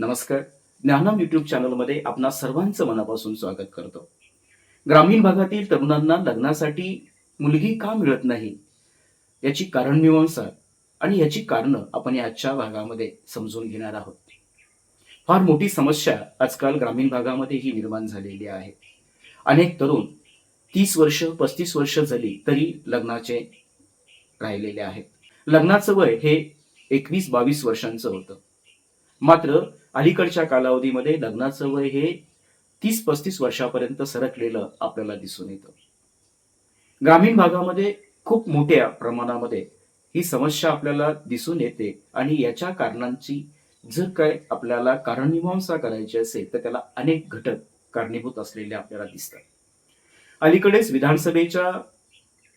नमस्कार. ज्ञानम युट्यूब चॅनलमध्ये आपणा सर्वांचं मनापासून स्वागत करतो. ग्रामीण भागातील तरुणांना लग्नासाठी मुलगी का मिळत नाही? याची कारणमीमांसा आणि याची कारणं आपण या आजच्या भागामध्ये समजून घेणार आहोत. फार मोठी समस्या आजकाल ग्रामीण भागामध्ये ही निर्माण झालेली आहे. अनेक तरुण तीस वर्ष पस्तीस वर्ष झाली तरी लग्नाचे राहिलेले आहेत. लग्नाचं वय हे एकवीस बावीस वर्षांचं होतं. मात्र अलीकडच्या कालावधीमध्ये लग्नाचं वय हे तीस पस्तीस वर्षापर्यंत सरकलेलं आपल्याला दिसून येतं. ग्रामीण भागामध्ये खूप मोठ्या प्रमाणामध्ये ही समस्या आपल्याला दिसून येते आणि याच्या कारणांची जर काय आपल्याला कारणमीमांसा करायची असेल तर त्याला अनेक घटक कारणीभूत असलेले आपल्याला दिसतात. अलीकडेच विधानसभेच्या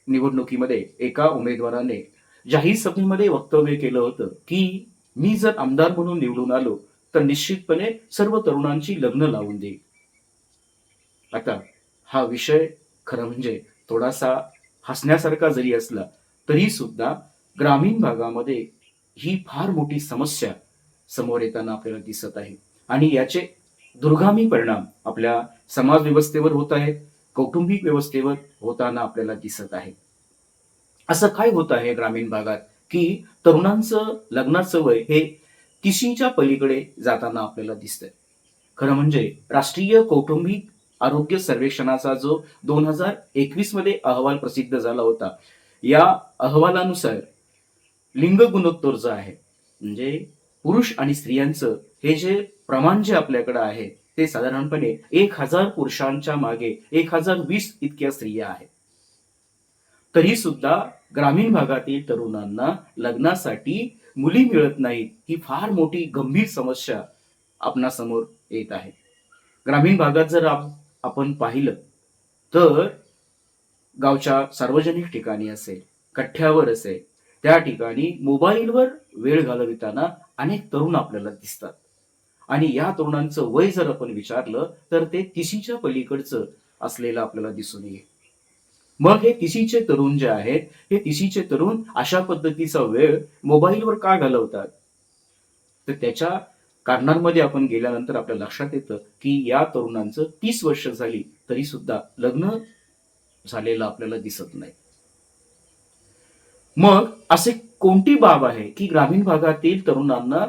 निवडणुकीमध्ये एका उमेदवाराने जाहीर सभेमध्ये वक्तव्य केलं होतं की मी जर आमदार म्हणून निवडून आलो तर निश्चितपणे सर्व तरुणांची लग्न लावून देईल. आता हा विषय खरं म्हणजे थोडासा हसण्यासारखा जरी असला तरी सुद्धा ग्रामीण भागामध्ये ही फार मोठी समस्या समोर येताना आपल्याला दिसत आहे. आणि याचे दुर्गामी परिणाम आपल्या समाज व्यवस्थेवर होत आहेत कौटुंबिक व्यवस्थेवर होताना आपल्याला दिसत आहे. असं काय होत आहे ग्रामीण भागात की तरुणांचं लग्नाचं वय हे तिशीच्या पलीकडे जाताना आपल्याला दिसतंय. खरं म्हणजे राष्ट्रीय कौटुंबिक आरोग्य सर्वेक्षणाचा जो दोन हजार एकवीसमध्ये अहवाल प्रसिद्ध झाला होता या अहवालानुसार लिंग गुणोत्तर जो आहे म्हणजे पुरुष आणि स्त्रियांचं हे जे प्रमाण जे आपल्याकडे आहे ते साधारणपणे एक हजार पुरुषांच्या मागे एक हजार वीस इतक्या स्त्रिया आहेत. तरी सुद्धा ग्रामीण भागातील तरुणांना लग्नासाठी मुली मिळत नाहीत ही फार मोठी गंभीर समस्या आपणासमोर येत आहे. ग्रामीण भागात जर आपण पाहिलं तर गावच्या सार्वजनिक ठिकाणी असेल कठ्ठ्यावर असेल त्या ठिकाणी मोबाईलवर वेळ घालविताना अनेक तरुण आपल्याला दिसतात. आणि या तरुणांचं वय जर आपण विचारलं तर ते तिशीच्या पलीकडचं असलेलं आपल्याला दिसून येईल. मग हे तिशीचे तरुण जे आहेत हे तिशीचे तरुण अशा पद्धतीचा वेळ मोबाईलवर का घालवतात? तर त्याच्या कारणांमध्ये आपण गेल्यानंतर आपल्या लक्षात येतं की या तरुणांचं तीस वर्ष झाली तरी सुद्धा लग्न झालेलं आपल्याला दिसत नाही. मग असे कोणती बाब आहे की ग्रामीण भागातील तरुणांना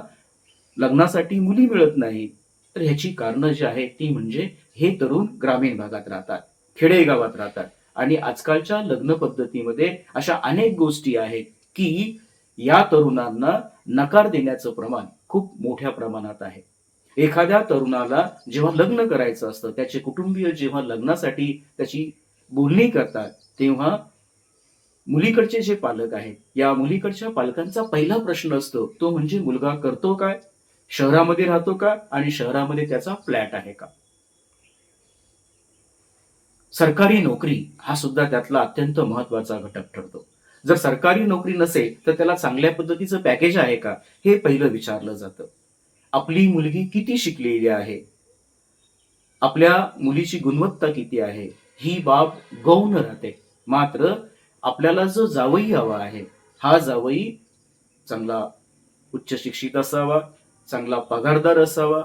लग्नासाठी मुली मिळत नाही? तर ह्याची कारणं जी आहेत ती म्हणजे हे तरुण ग्रामीण भागात राहतात खेडेगावात राहतात. आणि आजकालच्या लग्न पद्धतीमध्ये अशा अनेक गोष्टी आहेत की या तरुणांना नकार देण्याचं प्रमाण खूप मोठ्या प्रमाणात आहे. एखाद्या तरुणाला जेव्हा लग्न करायचं असतं त्याचे कुटुंबीय जेव्हा लग्नासाठी त्याची बोलणी करतात तेव्हा मुलीकडचे जे पालक आहेत या मुलीकडच्या पालकांचा पहिला प्रश्न असतो तो म्हणजे मुलगा करतो काय? शहरामध्ये राहतो का? आणि शहरामध्ये त्याचा फ्लॅट आहे का? सरकारी नोकरी हा सुद्धा त्यातला अत्यंत महत्त्वाचा घटक ठरतो. जर सरकारी नोकरी नसेल तर त्याला चांगल्या पद्धतीचं पॅकेज आहे का हे पहिलं विचारलं जातं. आपली मुलगी किती शिकलेली आहे? आपल्या मुलीची गुणवत्ता किती आहे? ही बाब गौण राहते. मात्र आपल्याला जो जावई हवा आहे हा जावई चांगला उच्च शिक्षित असावा चांगला पगारदार असावा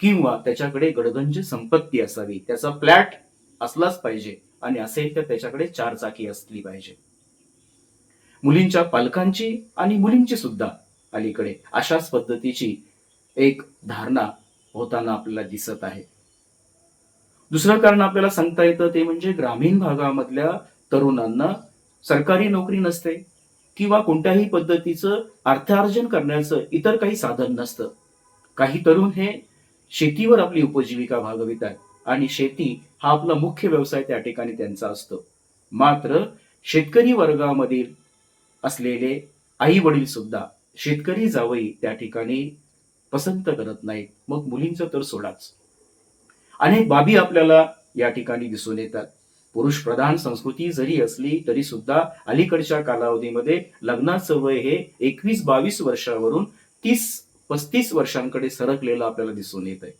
किंवा त्याच्याकडे गडगंज संपत्ती असावी त्याचा फ्लॅट असलाच पाहिजे आणि असेल तर त्याच्याकडे चार चाकी असली पाहिजे. मुलींच्या पालकांची आणि मुलींची सुद्धा अलीकडे अशाच पद्धतीची एक धारणा होताना आपल्याला दिसत आहे. दुसरं कारण आपल्याला सांगता येतं ते म्हणजे ग्रामीण भागामधल्या तरुणांना सरकारी नोकरी नसते किंवा कोणत्याही पद्धतीचं अर्थार्जन करण्याचं इतर काही साधन नसतं. काही तरुण हे शेतीवर आपली उपजीविका भागवितात. आणि शेती हा आपला मुख्य व्यवसाय त्या ठिकाणी त्यांचा असतो. मात्र शेतकरी वर्गामधील असलेले आई वडील सुद्धा शेतकरी जावई त्या ठिकाणी पसंत करत नाहीत. मग मुलींचं तर सोडाच. अनेक बाबी आपल्याला या ठिकाणी दिसून येतात. पुरुष प्रधान संस्कृती जरी असली तरी सुद्धा अलीकडच्या कालावधीमध्ये लग्नाचं वय हे एकवीस बावीस वर्षावरून तीस पस्तीस वर्षांकडे सरकलेलं आपल्याला दिसून येत आहे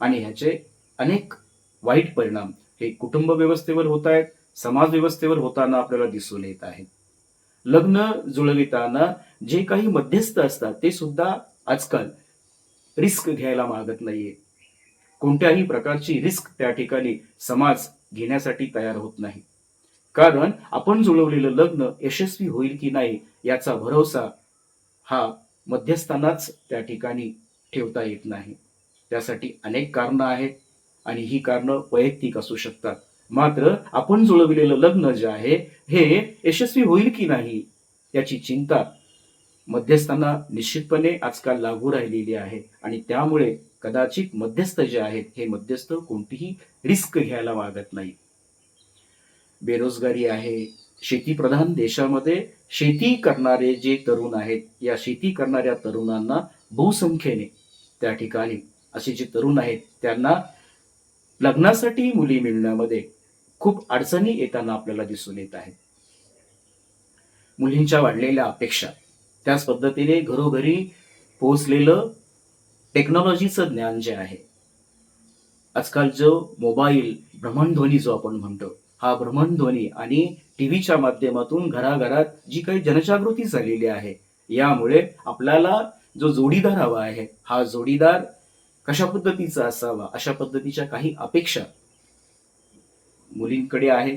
आणि ह्याचे अनेक वाईट परिणाम हे कुटुंब व्यवस्थेवर होत आहेत समाज व्यवस्थेवर होताना आपल्याला दिसून येत आहेत. लग्न जुळविताना जे काही मध्यस्थ असतात ते सुद्धा आजकाल रिस्क घ्यायला मागत नाहीये. कोणत्याही प्रकारची रिस्क त्या ठिकाणी समाज घेण्यासाठी तयार होत नाही. कारण आपण जुळवलेलं लग्न यशस्वी होईल की नाही याचा भरोसा हा मध्यस्थांनाच त्या ठिकाणी ठेवता येत नाही. त्यासाठी अनेक कारणं आहेत. आणि ही कारणं वैयक्तिक असू शकतात. मात्र आपण जुळविलेलं लग्न जे आहे हे यशस्वी होईल की नाही याची चिंता मध्यस्थांना निश्चितपणे आजकाल लागू राहिलेली आहे. आणि त्यामुळे कदाचित मध्यस्थ जे आहेत हे मध्यस्थ कोणतीही रिस्क घ्यायला मागत नाही. बेरोजगारी आहे. शेतीप्रधान देशामध्ये शेती करणारे जे तरुण आहेत या शेती करणाऱ्या तरुणांना बहुसंख्येने त्या ठिकाणी असे जे तरुण आहेत त्यांना लग्नासाठी मुली मिळण्यामध्ये खूप अडचणी येताना आपल्याला दिसून येत आहेत. मुलींच्या वाढलेल्या अपेक्षा त्याच पद्धतीने घरोघरी पोहोचलेलं टेक्नॉलॉजीचं ज्ञान जे आहे आजकाल जो मोबाईल भ्रमणध्वनी जो आपण म्हणतो हा भ्रमणध्वनी आणि टीव्हीच्या माध्यमातून घराघरात जी काही जनजागृती झालेली आहे यामुळे आपल्याला जो जोडीदार हवा आहे हा जोडीदार कशा पद्धतीचा असावा अशा पद्धतीच्या काही अपेक्षा मुलींकडे आहे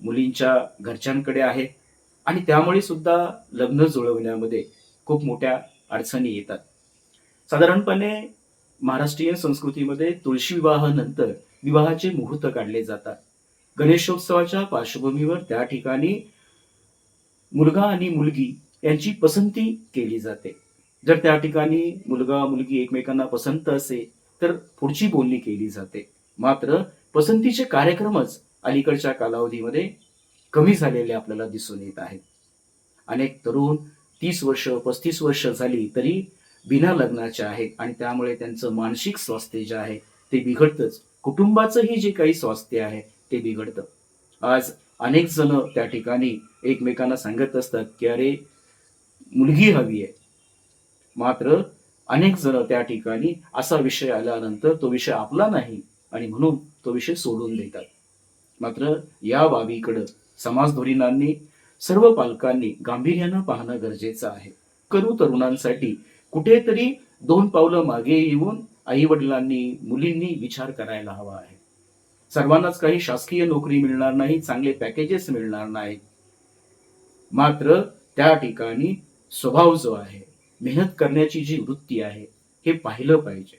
मुलींच्या घरच्यांकडे आहे आणि त्यामुळे सुद्धा लग्न जुळवण्यामध्ये खूप मोठ्या अडचणी येतात. साधारणपणे महाराष्ट्रीय संस्कृतीमध्ये तुळशी विवाहानंतर विवाहाचे मुहूर्त काढले जातात. गणेशोत्सवाच्या पार्श्वभूमीवर त्या ठिकाणी मुलगा आणि मुलगी यांची पसंती केली जाते. जर त्या ठिकाणी मुलगा मुलगी एकमेकांना पसंत असेल तर पुढची बोलणी केली जाते. मात्र पसंतीचे कार्यक्रमच अलीकडच्या कालावधीमध्ये कमी झालेले आपल्याला दिसून येत आहेत. अनेक तरुण तीस वर्ष पस्तीस वर्ष झाली तरी बिना लग्नाचे आहेत आणि त्यामुळे त्यांचं मानसिक स्वास्थ्य जे आहे ते बिघडतंच. कुटुंबाचंही जे काही स्वास्थ्य आहे ते बिघडतं. आज अनेक जण त्या ठिकाणी एकमेकांना सांगत असतात की अरे मुलगी हवी आहे. मात्र अनेक जण त्या ठिकाणी असा विषय आल्यानंतर तो विषय आपला नाही आणि म्हणून तो विषय सोडून देतात. मात्र या बाबीकडं समाज धोरणांनी सर्व पालकांनी गांभीर्यानं पाहणं गरजेचं आहे. करू तरुणांसाठी कुठेतरी दोन पावलं मागे येऊन आई वडिलांनी मुलींनी विचार करायला हवा आहे. सर्वांनाच काही शासकीय नोकरी मिळणार नाही चांगले पॅकेजेस मिळणार नाहीत. मात्र त्या ठिकाणी स्वभाव जो आहे मेहनत करण्याची जी वृत्ती आहे हे पाहिलं पाहिजे.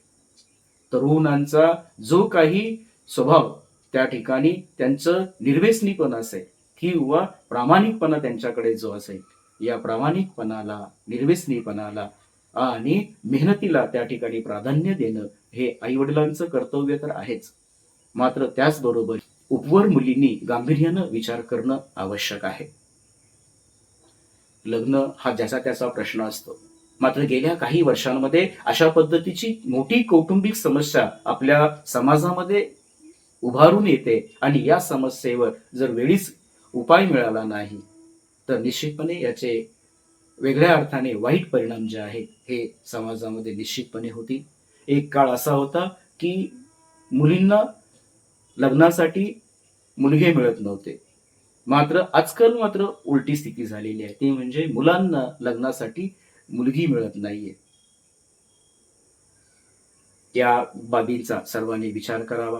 तरुणांचा जो काही स्वभाव त्या ठिकाणी त्यांचं निर्वेसनीपण असेल किंवा प्रामाणिकपणा त्यांच्याकडे जो असेल या प्रामाणिकपणाला निर्वेसनीपणाला आणि मेहनतीला त्या ठिकाणी प्राधान्य देणं हे आई वडिलांचं कर्तव्य तर आहेच. मात्र त्याचबरोबर उपवर मुलींनी गांभीर्यानं विचार करणं आवश्यक आहे. लग्न हा ज्याचा त्याचा प्रश्न असतो. मात्र गेल्या काही वर्षांमध्ये अशा पद्धतीची मोठी कौटुंबिक समस्या आपल्या समाजामध्ये उभारून येते आणि या समस्येवर जर वेळीच उपाय मिळाला नाही तर निश्चितपणे याचे वेगळ्या अर्थाने वाईट परिणाम जे आहेत हे समाजामध्ये निश्चितपणे होतील. एक काळ असा होता की मुलींना लग्नासाठी मुलगे मिळत नव्हते. मात्र आजकाल मात्र उलटी स्थिती झालेली आहे. ती म्हणजे मुलांना लग्नासाठी मुलगी मिळत नाहीये. या बाबींचा सर्वांनी विचार करावा.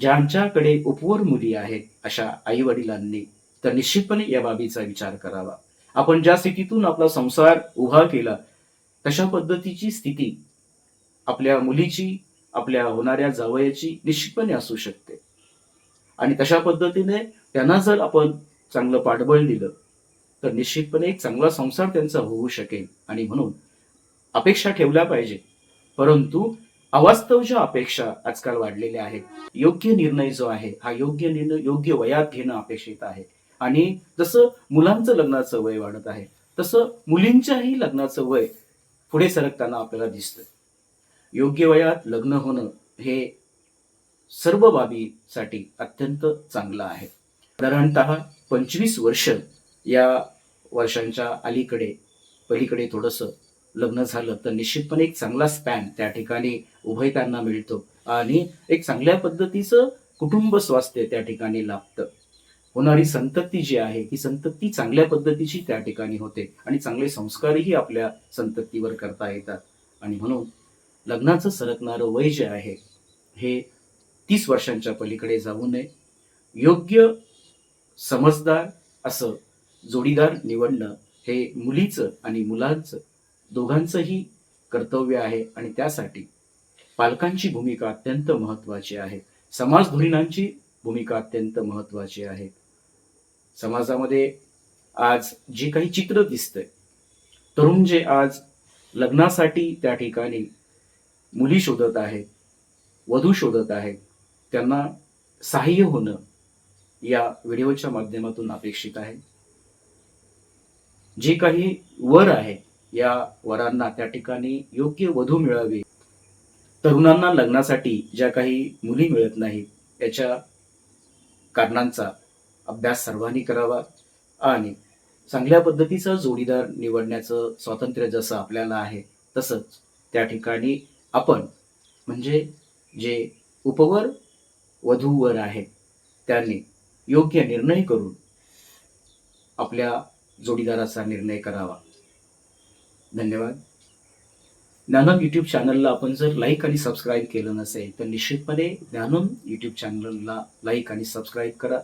ज्यांच्याकडे उपवर मुली आहेत अशा आई वडिलांनी तर निश्चितपणे या बाबीचा विचार करावा. आपण ज्या स्थितीतून आपला संसार उभा केला तशा पद्धतीची स्थिती आपल्या मुलीची आपल्या होणाऱ्या जावयाची निश्चितपणे असू शकते. आणि तशा पद्धतीने त्यांना जर आपण चांगलं पाठबळ दिलं तर निश्चितपणे एक चांगला संसार त्यांचा होऊ शकेल. आणि म्हणून अपेक्षा ठेवल्या पाहिजे. परंतु अवास्तव ज्या अपेक्षा आजकाल वाढलेल्या आहेत योग्य निर्णय जो आहे हा योग्य निर्णय योग्य वयात घेणं अपेक्षित आहे. आणि जसं मुलांचं लग्नाचं वय वाढत आहे तसं मुलींच्याही लग्नाचं वय पुढे सरकताना आपल्याला दिसतं योग्य वयात लग्न होणं हे सर्व बाबीसाठी अत्यंत चांगलं आहे. साधारणत पंचवीस वर्ष या वर्षांच्या अलीकडे पलीकडे थोडंसं लग्न झालं तर निश्चितपणे एक चांगला स्पॅन त्या ठिकाणी उभयतांना मिळतो. आणि एक चांगल्या पद्धतीचं कुटुंब स्वास्थ्य त्या ठिकाणी लाभतं. होणारी संतती जी आहे ही संतती चांगल्या पद्धतीची त्या ठिकाणी होते आणि चांगले संस्कारही आपल्या संततीवर करता येतात. आणि म्हणून लग्नाचं सरकणारं वय जे आहे हे तीस वर्षांच्या पलीकडे जाऊ नये. योग्य समजदार असं जोडीदार निवडणं हे मुलीचं आणि मुलांचं दोघांचंही कर्तव्य आहे आणि त्यासाठी पालकांची भूमिका अत्यंत महत्त्वाची आहे. समाज धुरीणांची भूमिका अत्यंत महत्त्वाची आहे. समाजामध्ये आज जे काही चित्र दिसतंय तरुण जे आज लग्नासाठी त्या ठिकाणी मुली शोधत आहेत वधू शोधत आहेत त्यांना सहाय्य होणं या व्हिडिओच्या माध्यमातून अपेक्षित आहे. जे काही वर आहे या वरांना त्या ठिकाणी योग्य वधू मिळावी. तरुणांना लग्नासाठी ज्या काही मुली मिळत नाहीत याच्या कारणांचा अभ्यास सर्वांनी करावा आणि चांगल्या पद्धतीचा जोडीदार निवडण्याचं स्वातंत्र्य जसं आपल्याला आहे तसंच त्या ठिकाणी आपण म्हणजे जे उपवर वधूवर आहे त्यांनी योग्य निर्णय करून आपल्या जोडीदाराचा निर्णय करावा. धन्यवाद. ज्ञानम यूट्यूब चॅनलला आपण जर लाईक आणि सबस्क्राईब केलं नसेल तर निश्चितपणे ज्ञानम यूट्यूब चॅनलला लाईक आणि सबस्क्राईब करा.